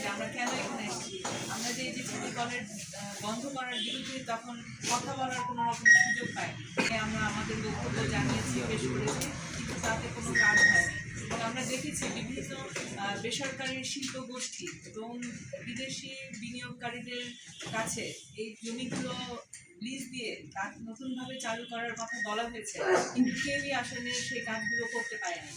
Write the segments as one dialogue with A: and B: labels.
A: যে আমরা কেন এখানে এসেছি? আমরা যে এই যে প্রতিকলের বন্ধ করার বিরুদ্ধে তখন কথা বলার কোনো রকম সুযোগ পাই আমরা আমাদের বক্তব্য জানিয়েছি বেশ করেছি, কিন্তু তাতে কোনো কাজ হয়নি। এবং আমরা দেখেছি বিভিন্ন বেসরকারি শিল্প গোষ্ঠী এবং বিদেশি বিনিয়োগকারীদের কাছে এই জমিগুলো লিজ দিয়ে কাজ নতুনভাবে চালু করার কথা বলা হয়েছে, কিন্তু কেউই আসলে সেই কাজগুলো করতে পারেনি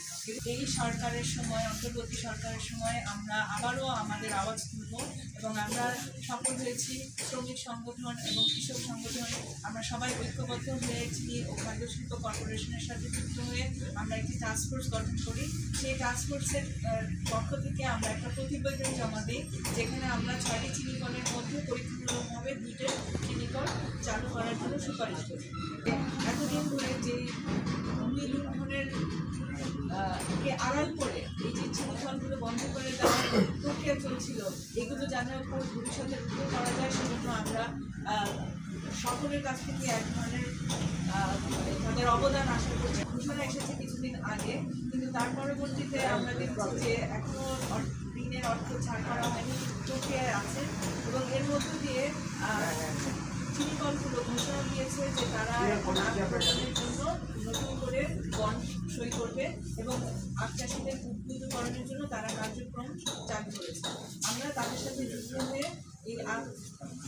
A: এই সরকারের সময়, অন্তর্বর্তী সরকারের সময় আমরা আবারও আমাদের আওয়াজ তুলব এবং আমরা সফল হয়েছি। শ্রমিক সংগঠন এবং কৃষক সংগঠন, আমরা সবাই ঐক্যবদ্ধ হয়েছি ও খাদ্য শিল্প কর্পোরেশনের সাথে যুক্ত হয়ে আমরা একটি টাস্ক ফোর্স গঠন করি। সেই টাস্ক ফোর্সের পক্ষ থেকে আমরা একটা প্রতিবেদন জমা দিই, যেখানে আমরা ছয়টি চিনি কলের মধ্যে পরীক্ষামূলকভাবে দুইটি চিনি কল চালু করার জন্য সুপারিশ করি এতদিন ধরে যে ভূমি কে আড়াল করে এই যে চিনি কলগুলো বন্ধ করে দেওয়ার প্রক্রিয়া চলছিল, এগুলো জানার পর ভবিষ্যতে রুখে করা যায় সেজন্য আমরা সকলের কাছ থেকে এক ধরনের তাদের অবদান আশা করছি। ঘোষণা এসেছে কিছুদিন আগে, কিন্তু তার পরবর্তীতে আমরা দেখছি যে এখনও অর- ঋণের অর্থ ছাড় করা হয়নি। প্রক্রিয়ায় আছে এবং এর মধ্য দিয়ে চিনি কলগুলো ঘোষণা দিয়েছে যে তারা প্রদানের জন্য নতুন করে বন্ড সই করবে এবং আখ চাষিদের উদ্বুদ্ধকরণের জন্য তারা কার্যক্রম চালু করেছে। আমরা তাদের সাথে যুক্ত হয়ে এই আখ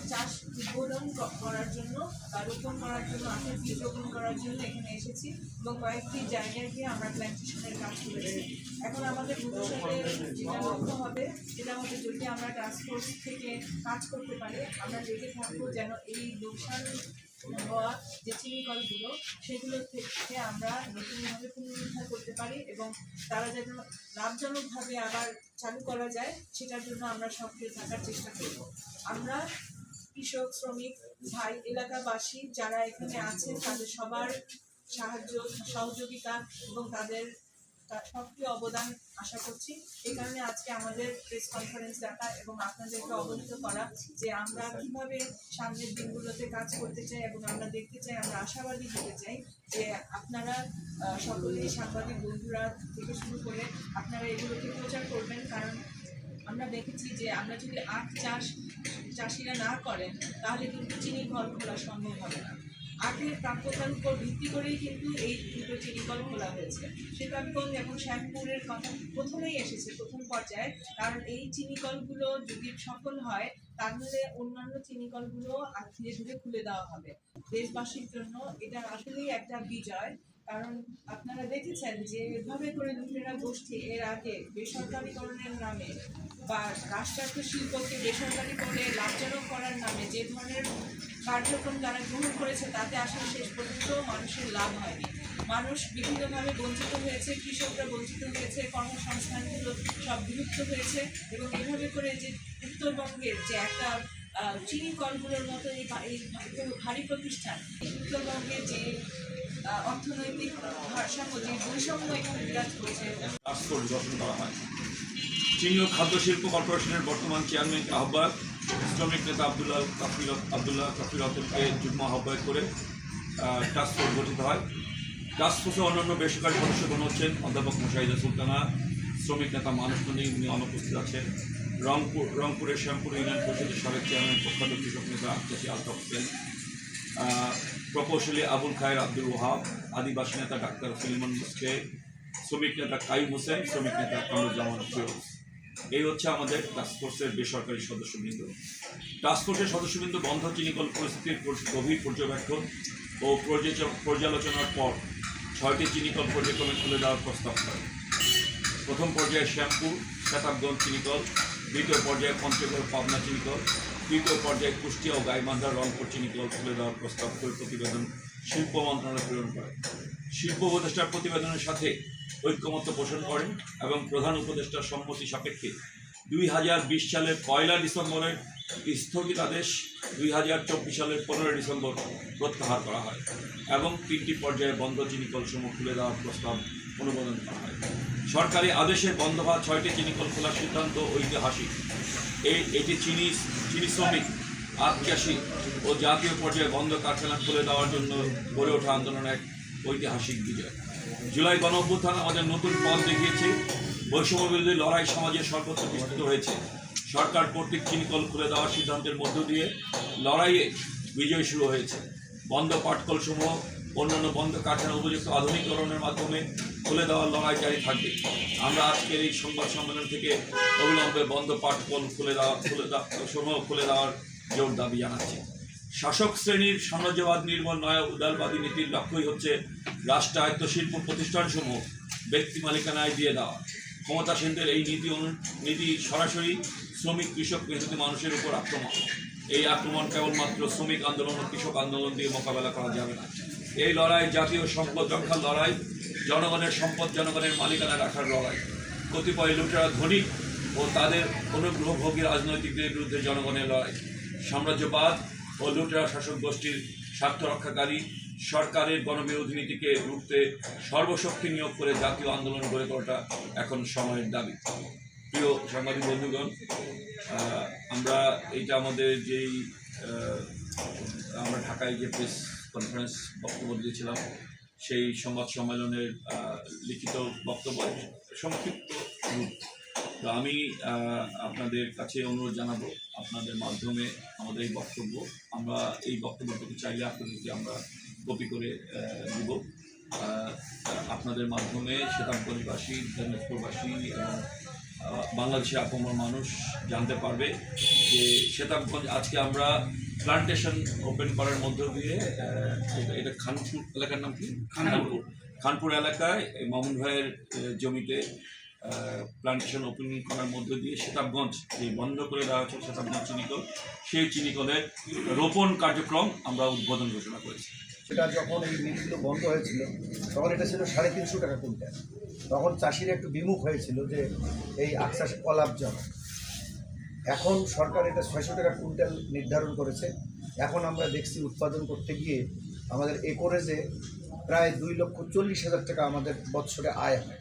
A: চাষ উদ্বোধন করার জন্য বা রোপণ করার জন্য, আখের বীজ রোপণ করার জন্য এখানে এসেছি এবং কয়েকটি জায়গায় গিয়ে আমরা প্ল্যান্টেশনের কাজ করেছি। এখন আমাদের ভবিষ্যতে যেটা লক্ষ্য হবে, সেটা হচ্ছে যদি আমরা টাস্কফোর্স থেকে কাজ করতে পারি, আমরা দেখে থাকব যেন এই লোকসান হওয়া যে চিনি কলগুলো, সেগুলো থেকে আমরা নতুনভাবে পুনরুদ্ধার করতে পারি এবং তারা যেন লাভজনকভাবে আবার চালু করা যায়, সেটার জন্য আমরা সক্রিয় থাকার চেষ্টা করব। আমরা কৃষক, শ্রমিক, ভাই, এলাকাবাসী যারা এখানে আছেন, তাদের সবার সাহায্য, সহযোগিতা এবং তাদের তার সক্রিয় অবদান আশা করছি। এই কারণে আজকে আমাদের প্রেস কনফারেন্স ডাকা এবং আপনাদেরকে অবহিত করা যে আমরা কীভাবে সামনের দিনগুলোতে কাজ করতে চাই এবং আমরা দেখতে চাই, আমরা আশাবাদী হতে চাই যে আপনারা সকলেই সাংবাদিক বন্ধুরা থেকে শুরু করে আপনারা এগুলোকে প্রচার করবেন। কারণ আমরা দেখেছি যে আমরা যদি আখ চাষ, চাষিরা না করেন, তাহলে কিন্তু চিনি কল খোলা সম্ভব হবে না। আখের প্রাপ্যতার উপর ভিত্তি করেই কিন্তু এই দুটো চিনিকল খোলা হয়েছে। শ্রীকান্তগঞ্জ এবং শ্যামপুরের কথা প্রথমেই এসেছে, প্রথম পর্যায়ে। কারণ এই চিনিকলগুলো যদি সফল হয়, তাহলে অন্যান্য চিনিকলগুলো ধীরে ধীরে খুলে দেওয়া হবে। দেশবাসীর জন্য এটা আসলেই একটা বিজয়। কারণ আপনারা দেখেছেন যে এভাবে করে লুটেরা গোষ্ঠী এর আগে বেসরকারীকরণের নামে বা রাষ্ট্রায়ত্ত শিল্পকে বেসরকারি করে লাভজনক করার নামে যে ধরনের কার্যক্রম তারা গ্রহণ করেছে, তাতে আসলে শেষ পর্যন্ত মানুষের লাভ হয়নি। মানুষ বিভিন্নভাবে বঞ্চিত হয়েছে, কৃষকরা বঞ্চিত হয়েছে, কর্মসংস্থানগুলো সব বিলুপ্ত হয়েছে এবং এভাবে করে যে উত্তরবঙ্গের যে একটা চিনি কলগুলোর মতো এই ভারী প্রতিষ্ঠান, উত্তরবঙ্গের যে অর্থনৈতিক ভারসাম্য বৈষম্য এখানে বিরাজ করছে।
B: টাস্ক ফোর্স করা হয়। চিনি ও খাদ্য শিল্প কর্পোরেশনের বর্তমান চেয়ারম্যান আহ্বায়ক শ্রমিক নেতা আবদুল্লাহ কাফির আবদুল্লাহ কাফির রতনকে যুগ্ম আহ্বায়ক করে টাস্ক ফোর্স গঠিত হয়। টাস্ক ফোর্সে অন্যান্য বেসরকারি সদস্যগণ হচ্ছেন অধ্যাপক মুশাহিদা সুলতানা, শ্রমিক নেতা মানুষ নন্দী উনি অনুপস্থিত আছেন। রংপুর, রংপুরের শ্যামপুর ইউনিয়ন পরিষদের সাবেক চেয়ারম্যান, প্রখ্যাত কৃষক নেতা আত্মাসী আলতাফ হোসেন প্রকৌশলী আবুল খায়ের আব্দুল ওহাব, আদিবাসী নেতা ডাক্তার সুলিমান মুসকে, শ্রমিক নেতা কাইম হোসেন, শ্রমিক নেতা কামরুজ্জামান ফিরোজ। এই হচ্ছে আমাদের টাস্কফোর্সের বেসরকারি সদস্যবৃন্দ। টাস্কফোর্সের সদস্যবৃন্দ বন্ধ চিনিকল পরিস্থিতির গভীর পর্যবেক্ষণ ও পর্যালোচনার পর ছয়টি চিনিকল পর্যায়ক্রমে খুলে দেওয়ার প্রস্তাব করে প্রথম পর্যায়ে শ্যামপুর শতাবগঞ্জ চিনিকল, দ্বিতীয় পর্যায়ে পঞ্চগড়, পাবনা চিনিকল তৃতীয় পর্যায়ে কুষ্টিয়া ও গাইবান্ধা রংপুর চিনিকল খুলে দেওয়ার প্রস্তাব করে প্রতিবেদন শিল্প মন্ত্রণালয় প্রেরণ করে। শিল্প উপদেষ্টার প্রতিবেদনের সাথে ঐক্যমত্য পোষণ করেন এবং প্রধান উপদেষ্টার সম্মতি সাপেক্ষে দুই হাজার বিশ সালের পয়লা ডিসেম্বরের স্থগিতাদেশ দুই হাজার চব্বিশ সালের পনেরোই ডিসেম্বর প্রত্যাহার করা হয় এবং তিনটি পর্যায়ে বন্ধ চিনিকল সমূহ খুলে দেওয়ার প্রস্তাব অনুমোদন করা হয়। সরকারি আদেশে বন্ধ হওয়া ছয়টি চিনিকল খোলার সিদ্ধান্ত ঐতিহাসিক। এটি চিনি চিনি শ্রমিক চাষি ও জাতীয় পর্যায়ে বন্ধ কারখানা খুলে দেওয়ার জন্য গড়ে ওঠা আন্দোলন এক ঐতিহাসিক বিজয়। জুলাই গণ অভ্যুত্থান আমাদের নতুন পথ দেখিয়েছে। বৈষম্য বিরোধী লড়াই সমাজের সর্বত্র বিস্তৃত হয়েছে। সরকার কর্তৃক চিনিকল খুলে দেওয়ার সিদ্ধান্তের মধ্য দিয়ে লড়াইয়ে বিজয় শুরু হয়েছে। বন্ধ পাটকল সমূহ অন্যান্য বন্ধ কারখানা উপযুক্ত আধুনিকরণের মাধ্যমে খুলে দেওয়ার লড়াই জারি থাকবে আমরা আজকের এই সংবাদ সম্মেলন থেকে অবিলম্বে বন্ধ পাটকল খুলে দেওয়া খুলে সমূহ খুলে দেওয়ার জোর দাবি জানাচ্ছি। শাসক শ্রেণির সাম্রাজ্যবাদ নির্মল নয়া উদারবাদী নীতির লক্ষ্যই হচ্ছে রাষ্ট্রায়ত্ত শিল্প প্রতিষ্ঠানসমূহ ব্যক্তি মালিকানায় দিয়ে দেওয়া। ক্ষমতাসীনদের এই নীতি অনু নীতি সরাসরি শ্রমিক, কৃষক মেহনতি মানুষের উপর আক্রমণ। এই আক্রমণ কেবলমাত্র শ্রমিক আন্দোলন ও কৃষক আন্দোলন দিয়ে মোকাবেলা করা যাবে না। এই লড়াই জাতীয় সম্পদ রক্ষার লড়াই, জনগণের সম্পদ জনগণের মালিকানা রাখার লড়াই। কতিপয় লুটেরা ধনী ও তাদের অনুগ্রহভোগী রাজনৈতিকদের বিরুদ্ধে জনগণের লড়াই। সাম্রাজ্যবাদ ও লুটেরা শাসক গোষ্ঠীর স্বার্থ রক্ষাকারী সরকারের গণবিরোধী নীতিকে রুখতে সর্বশক্তি নিয়োগ করে জাতীয় আন্দোলন গড়ে তোলাটা এখন সময়ের দাবি। প্রিয় সাংবাদিক বন্ধুগণ আমরা এইটা আমাদের যেই আমরা ঢাকায় যে প্রেস কনফারেন্স বক্তব্য দিয়েছিলাম। সেই সংবাদ সম্মেলনের লিখিত বক্তব্য সংক্ষিপ্ত রূপ। তো আমি আপনাদের কাছে অনুরোধ জানাব, আপনাদের মাধ্যমে আমাদের এই বক্তব্য, আমরা এই বক্তব্যটুকু চাইলে আপনাদেরকে আমরা কপি করে দিব। আপনাদের মাধ্যমে শ্বেতাঙ্গবাসী দিনাজপুরবাসী এবং বাংলাদেশের আপমর মানুষ জানতে পারবে যে শ্বেতাবগঞ্জ আজকে আমরা প্লান্টেশন ওপেন করার মধ্য দিয়ে এটা- খানপুর এলাকার নাম কি? খানপুর। খানপুর এলাকায় এই মামুন ভাইয়ের জমিতে প্লান্টেশন ওপেনিং করার মধ্য দিয়ে শ্বেতাবগঞ্জ যে বন্ধ করে দেওয়া হচ্ছে শ্বেতাবগঞ্জ চিনিকল সেই চিনিকলের রোপণ কার্যক্রম আমরা উদ্বোধন ঘোষণা করেছি।
C: সেটা যখন এই মিলগুলো বন্ধ হয়েছিল, তখন এটা ছিল সাড়ে তিনশো টাকা কুইন্টাল। তখন চাষিরা একটু বিমুখ হয়েছিল যে এই আশ্বাস অলাভজনক। এখন সরকার এটা ছয়শো টাকা কুইন্টাল নির্ধারণ করেছে। এখন আমরা দেখছি উৎপাদন করতে গিয়ে আমাদের একরেজে প্রায় দুই লক্ষ চল্লিশ হাজার টাকা আমাদের বৎসরে আয় হয়।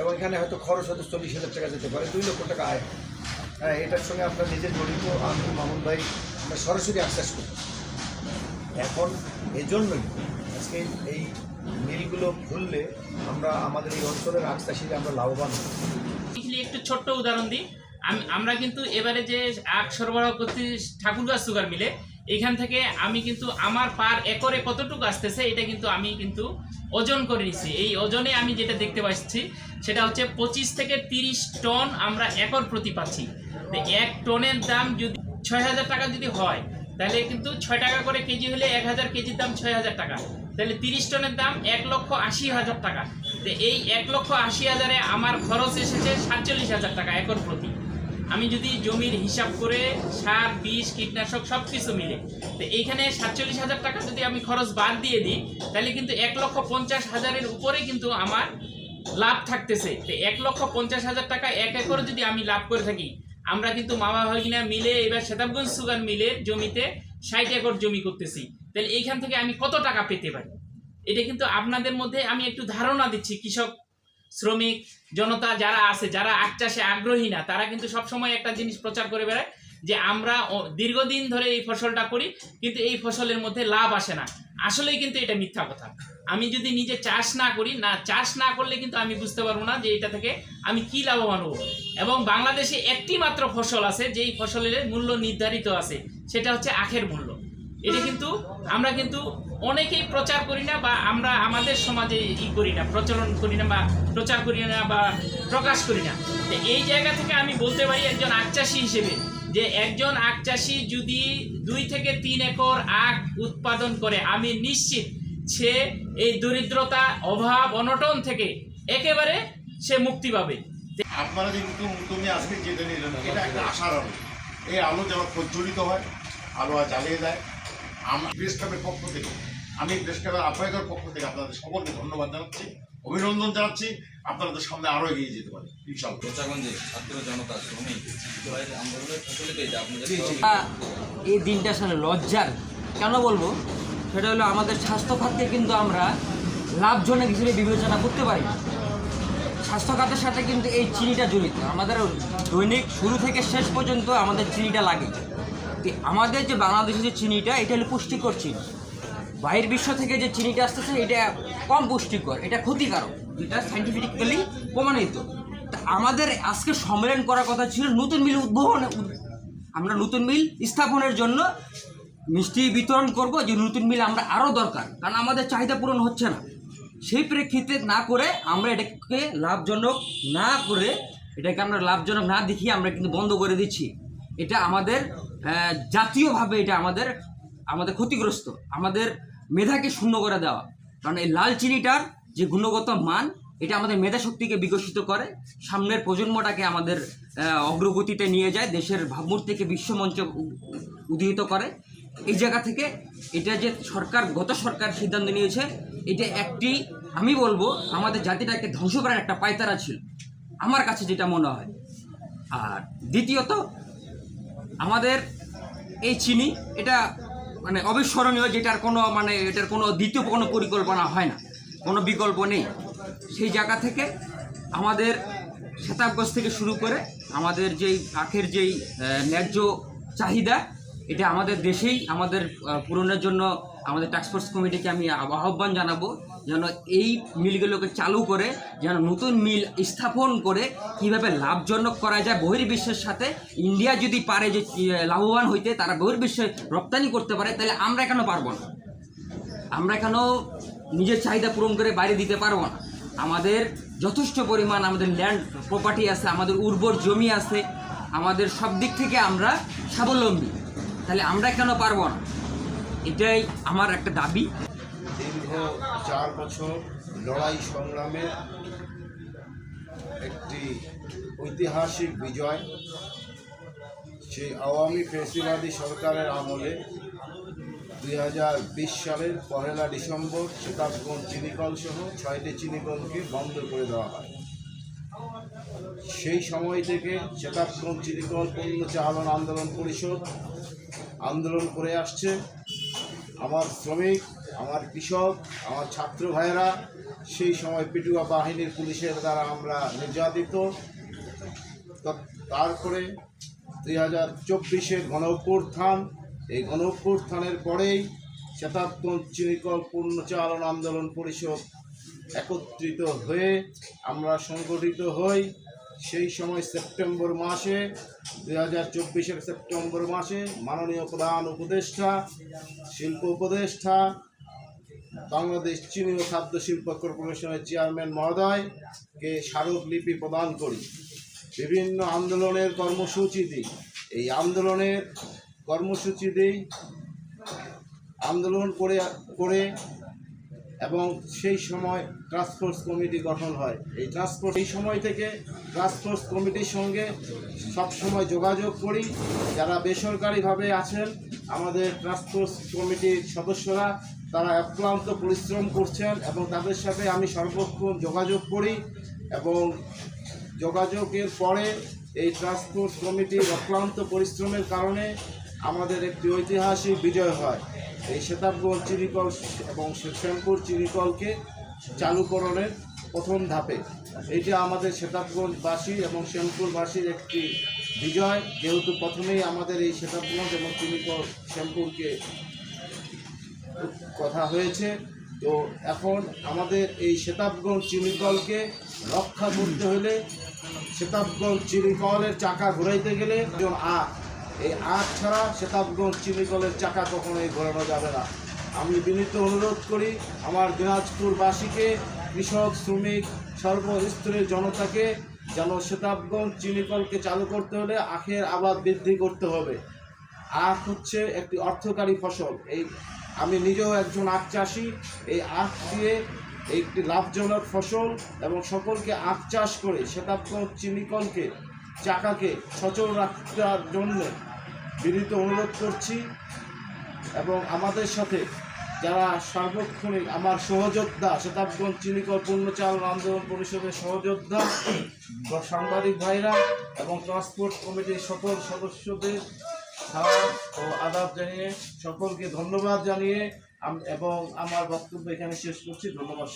C: এবং এখানে হয়তো খরচ হয়তো চল্লিশ হাজার টাকা যেতে পারে, দুই লক্ষ টাকা আয় হয়। এটার সঙ্গে আপনার নিজের জড়িত আমি মামুন ভাই, আমরা সরাসরি আশ্বাস করি এখন এজন্যই আজকে এই মিলগুলো খুললে আমরা আমাদের এই অঞ্চলের আখ চাষিরা আমরা লাভবান
D: একটু ছোট্ট উদাহরণ দিই। আমি আমরা কিন্তু এবারে যে আখ সরবরাহ করছি ঠাকুরগাঁ সুগার মিলে, এখান থেকে আমি কিন্তু আমার পার একরে কতটুকু আসতেছে এটা কিন্তু আমি কিন্তু ওজন করে নিচ্ছি এই ওজনে আমি যেটা দেখতে পাচ্ছি, সেটা হচ্ছে পঁচিশ থেকে তিরিশ টন আমরা একর প্রতি পাচ্ছি। এক টনের দাম যদি ছয় হাজার টাকা যদি হয় তাহলে কিন্তু ছয় টাকা করে কেজি হলে এক হাজার কেজির দাম ছয় হাজার টাকা। তাহলে তিরিশ টনের দাম এক লক্ষ আশি হাজার টাকা। তো এই এক লক্ষ আশি হাজারে আমার খরচ এসেছে সাতচল্লিশ হাজার টাকা একর প্রতি। আমি যদি জমির হিসাব করে সার, বিষ, কীটনাশক সব কিছু মিলে, তো এইখানে সাতচল্লিশ হাজার টাকা যদি আমি খরচ বাদ দিয়ে দিই, তাহলে কিন্তু এক লক্ষ পঞ্চাশ হাজারের উপরে কিন্তু আমার লাভ থাকতেছে। তো এক লক্ষ পঞ্চাশ হাজার টাকা এক একর যদি আমি লাভ করে থাকি আমরা কিন্তু মামা ভাগিনা মিলে এবার শতাবগঞ্জ সুগার মিলে জমিতে ষাট একর জমি করতেছি। তাহলে এইখান থেকে আমি কত টাকা পেতে পারি? এটা কিন্তু আপনাদের মধ্যে আমি একটু ধারণা দিচ্ছি, কৃষক, শ্রমিক, জনতা যারা আছে, যারা আখ চাষে আগ্রহী না, তারা কিন্তু সবসময় একটা জিনিস প্রচার করে বেড়ায় যে আমরা দীর্ঘদিন ধরে এই ফসলটা করি, কিন্তু এই ফসলের মধ্যে লাভ আসে না। আসলেই কিন্তু এটা মিথ্যা কথা। আমি যদি নিজে চাষ না করি, না, চাষ না করলে কিন্তু আমি বুঝতে পারব না যে এটা থেকে আমি কি লাভবান হব। এবং বাংলাদেশে একটি মাত্র ফসল আছে, যেই ফসলের মূল্য নির্ধারিত আছে, সেটা হচ্ছে আখের মূল্য। এটা কিন্তু আমরা কিন্তু অনেকেই প্রচার করি না বা আমরা আমাদের সমাজে ই করি না, প্রচলন করি না বা প্রচার করি না বা প্রকাশ করি না। এই জায়গা থেকে আমি বলতে পারি একজন আখ চাষি হিসেবে যে একজন আখ চাষি যদি দুই থেকে তিন একর আখ উৎপাদন করে, আমি নিশ্চিত সে এই দরিদ্রতা, অভাব, অনটন থেকে একেবারে সে মুক্তি পাবে।
E: আপনারা যে নতুন উদ্যমে আজকে যেটা নিলেন, এটা একটা আশার আলো। এই আলো যেন প্রজ্বলিত হয়, আলো জ্বালিয়ে দেয়। আমরা প্রেস ক্লাবের পক্ষ থেকে, আমি প্রেস ক্লাবের আহ্বায়কের পক্ষ থেকে আপনাদের সকলকে ধন্যবাদ জানাচ্ছি, অভিনন্দন জানাচ্ছি। আপনাদের সামনে আরও এগিয়ে যেতে পারে
F: ছাত্র জনতা শ্রমিক
G: এই দিনটা আসলে লজ্জার। কেন বলব? সেটা হলো আমাদের স্বাস্থ্য খাতকে কিন্তু আমরা লাভজনক হিসেবে বিবেচনা করতে পারি। স্বাস্থ্য খাতের সাথে কিন্তু এই চিনিটা জড়িত। আমাদের দৈনিক শুরু থেকে শেষ পর্যন্ত আমাদের চিনিটা লাগে। আমাদের যে বাংলাদেশের যে চিনিটা এটা হলো পুষ্টিকর চিনি। বাইরের বিশ্ব থেকে যে চিনিটা আসতেছে এটা কম পুষ্টিকর এটা ক্ষতিকারক। যেটা সাইন্টিফিক্যালি প্রমাণিত। তা আমাদের আজকে সম্মেলন করার কথা ছিল নতুন মিল উদ্ভাবন আমরা নতুন মিল স্থাপনের জন্য মিষ্টি বিতরণ করব, যে নতুন মিল আমরা আরও দরকার, কারণ আমাদের চাহিদা পূরণ হচ্ছে না। সেই প্রেক্ষিতে না করে আমরা এটাকে লাভজনক না করে, এটাকে আমরা লাভজনক না দেখিয়ে আমরা কিন্তু বন্ধ করে দিচ্ছি। এটা আমাদের জাতীয়ভাবে এটা আমাদের আমাদের ক্ষতিগ্রস্ত, আমাদের মেধাকে শূন্য করে দেওয়া। কারণ এই লাল চিনিটার যে গুণগত মান, এটা আমাদের মেধা শক্তিকে বিকশিত করে, সামনের প্রজন্মটাকে আমাদের অগ্রগতিতে নিয়ে যায়, দেশের ভাবমূর্তিকে বিশ্বমঞ্চে উদ্দীত করে। এই জায়গা থেকে এটা যে সরকার, গত সরকার সিদ্ধান্ত নিয়েছে, এটা একটি, আমি বলব, আমাদের জাতিটাকে ধ্বংস করার একটা পায়তারা ছিল। আমার কাছে যেটা মনে হয়। আর দ্বিতীয়ত, আমাদের এই চিনি, এটা মানে অবিস্মরণীয় যেটার কোনো মানে এটার কোনো দ্বিতীয় কোনো পরিকল্পনা হয় না। কোনো বিকল্প নেই। সেই জায়গা থেকে আমাদের শতাব্গজ থেকে শুরু করে আমাদের যেই আখের যেই ন্যায্য চাহিদা, এটা আমাদের দেশেই আমাদের পূরণের জন্য আমাদের টাস্কফোর্স কমিটিকে আমি আহ্বান জানাব যেন এই মিলগুলোকে চালু করে, যেন নতুন মিল স্থাপন করে কীভাবে লাভজনক করা যায় বহির্বিশ্বের সাথে। ইন্ডিয়া যদি পারে যে লাভবান হইতে, তারা বহির্বিশ্বে রপ্তানি করতে পারে, তাহলে আমরা কেন পারব না? আমরা কেন নিজের চাহিদা পূরণ করে বাইরে দিতে পারব না। আমাদের যথেষ্ট পরিমাণ আমাদের ল্যান্ড প্রপার্টি আছে, আমাদের উর্বর জমি আছে, আমাদের সব দিক থেকে আমরা স্বাবলম্বী। তাহলে আমরা কেন পারব না? এটাই আমার একটা দাবি।
C: দীর্ঘ চার বছর লড়াই সংগ্রামে একটি ঐতিহাসিক বিজয় সেই আওয়ামী ফেসিবাদী সরকারের আমলে দুই হাজার বিশ সালের পহেলা ডিসেম্বর সীতাবগঞ্জ চিনিকল সহ ছয়টি চিনিকলকে বন্ধ করে দেওয়া হয়। সেই সময় থেকে সীতাবগঞ্জ চিনিকল পণ্য চালন আন্দোলন পরিষদ আন্দোলন করে আসছে। আমার শ্রমিক, আমার কৃষক, আমার ছাত্র ভাইয়েরা, সেই সময় পিটুয়া বাহিনীর পুলিশের দ্বারা আমরা নির্যাতিত। তারপরে দুই হাজার চব্বিশের গণ অভ্যুত্থান এই গণ অভ্যুত্থানের পরেই শতাব্দীগঞ্জ চিনিকল আন্দোলন পরিষদ একত্রিত হয়ে আমরা সংগঠিত হই। সেই সময় সেপ্টেম্বর মাসে, দুই হাজার চব্বিশের সেপ্টেম্বর মাসে মাননীয় প্রধান উপদেষ্টা, শিল্প উপদেষ্টা, বাংলাদেশ চিনি ও খাদ্য শিল্প কর্পোরেশনের চেয়ারম্যান মহোদয়কে স্মারকলিপি প্রদান করি। বিভিন্ন আন্দোলনের কর্মসূচি দিই। এই আন্দোলনের কর্মসূচি দিই, আন্দোলন করে করে এবং সেই সময় ট্রান্সফোর্স কমিটি গঠন হয়। এই ট্রান্সপোর্ট এই সময় থেকে ট্রান্সফোর্স কমিটির সঙ্গে সব সময় যোগাযোগ করি। যারা বেসরকারিভাবে আছেন, আমাদের ট্রান্সফোর্স কমিটির সদস্যরা, তারা অক্লান্ত পরিশ্রম করছেন এবং তাদের সাথে আমি সর্বক্ষণ যোগাযোগ করি এবং যোগাযোগের পরে এই ট্রান্সপোর্ট কমিটির অক্লান্ত পরিশ্রমের কারণে আমাদের একটি ঐতিহাসিক বিজয় হয়। এই শতাব্গঞ্জ চিনিকল এবং শ্যামপুর চিনিকলকে চালুকরণের প্রথম ধাপে। এটা আমাদের শতাব্গঞ্জবাসী এবং শ্যামপুরবাসীর একটি বিজয়। যেহেতু প্রথমেই আমাদের এই শতাব্গঞ্জ এবং চিনিকল শ্যামপুরকে কথা হয়েছে, তো এখন আমাদের এই শতাব্গঞ্জ চিনিকলকে রক্ষা করতে হলে শতাব্গঞ্জ চিনিকলের চাকা ঘোরাইতে গেলে একজন এই আখ ছাড়া শতাব্গঞ্জ চিনিকলের চাকা কখনোই ঘোরানো যাবে না। আমি বিনীত অনুরোধ করি আমার দিনাজপুরবাসীকে, কৃষক, শ্রমিক, সর্বস্তরের জনতাকে যেন শতাব্গঞ্জ চিনিকলকে চালু করতে হলে আখের আবাদ বৃদ্ধি করতে হবে। আখ হচ্ছে একটি অর্থকারী ফসল। এই আমি নিজেও একজন আখ চাষি। এই আখ দিয়ে একটি লাভজনক ফসল এবং সকলকে আখ চাষ করে শতাব্দী চিনিকলকে চাকাকে সচল রাখার জন্য বিনীত অনুরোধ করছি এবং আমাদের সাথে যারা সার্বক্ষণিক আমার সহযোদ্ধা শতাব্দী চিনিকল পূর্ণচালন আন্দোলন পরিষদের সহযোদ্ধা সাংবাদিক ভাইরা এবং ট্রান্সপোর্ট কমিটির সকল সদস্যদের ও আদাব জানিয়ে সকলকে ধন্যবাদ জানিয়ে এবং আমার বক্তব্য এখানে শেষ করছি ধন্যবাদ।